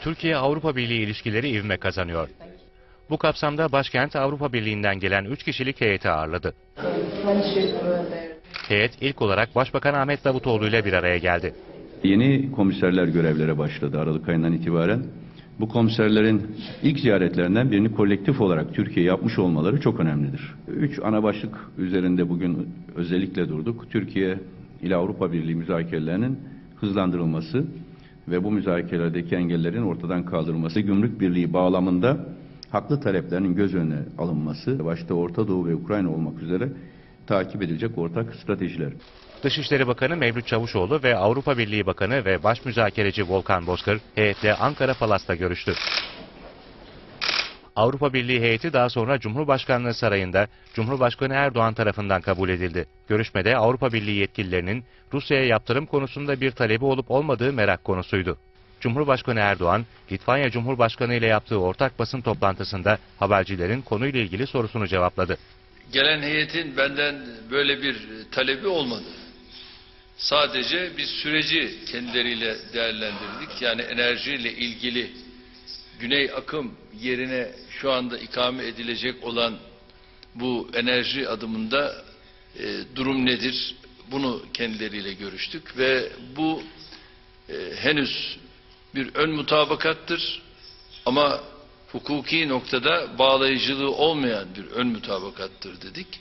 Türkiye Avrupa Birliği ilişkileri ivme kazanıyor. Bu kapsamda başkent Avrupa Birliği'nden gelen 3 kişilik heyeti ağırladı. Heyet ilk olarak Başbakan Ahmet Davutoğlu ile bir araya geldi. Yeni komiserler görevlere başladı Aralık ayından itibaren. Bu komiserlerin ilk ziyaretlerinden birini kolektif olarak Türkiye yapmış olmaları çok önemlidir. Üç ana başlık üzerinde bugün özellikle durduk. Türkiye ile Avrupa Birliği müzakerelerinin hızlandırılması ve bu müzakerelerdeki engellerin ortadan kaldırılması, gümrük birliği bağlamında haklı taleplerinin göz önüne alınması, başta Orta Doğu ve Ukrayna olmak üzere takip edilecek ortak stratejiler. Dışişleri Bakanı Mevlüt Çavuşoğlu ve Avrupa Birliği Bakanı ve Baş Müzakereci Volkan Bozkır heyetle Ankara Palas'ta görüştü. Avrupa Birliği heyeti daha sonra Cumhurbaşkanlığı Sarayı'nda Cumhurbaşkanı Erdoğan tarafından kabul edildi. Görüşmede Avrupa Birliği yetkililerinin Rusya'ya yaptırım konusunda bir talebi olup olmadığı merak konusuydu. Cumhurbaşkanı Erdoğan, Litvanya Cumhurbaşkanı ile yaptığı ortak basın toplantısında habercilerin konuyla ilgili sorusunu cevapladı. Gelen heyetin benden böyle bir talebi olmadı. Sadece biz süreci kendileriyle değerlendirdik. Yani enerjiyle ilgili güney akım yerine şu anda ikame edilecek olan bu enerji adımında e, durum nedir? Bunu kendileriyle görüştük ve bu e, henüz bir ön mutabakattır ama hukuki noktada bağlayıcılığı olmayan bir ön mutabakattır dedik.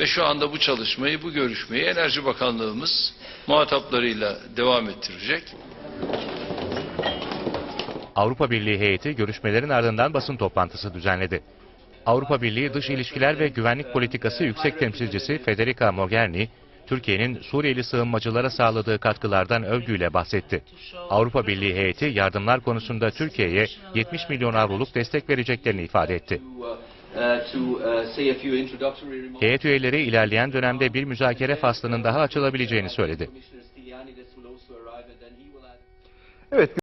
Ve şu anda bu çalışmayı, bu görüşmeyi Enerji Bakanlığımız muhataplarıyla devam ettirecek. Avrupa Birliği heyeti görüşmelerin ardından basın toplantısı düzenledi. Avrupa Birliği Dış İlişkiler ve Güvenlik Politikası Yüksek Temsilcisi Federica Mogherini, Türkiye'nin Suriyeli sığınmacılara sağladığı katkılardan övgüyle bahsetti. Avrupa Birliği heyeti yardımlar konusunda Türkiye'ye 70 milyon avroluk destek vereceklerini ifade etti. Heyet üyeleri ilerleyen dönemde bir müzakere faslının daha açılabileceğini söyledi. Evet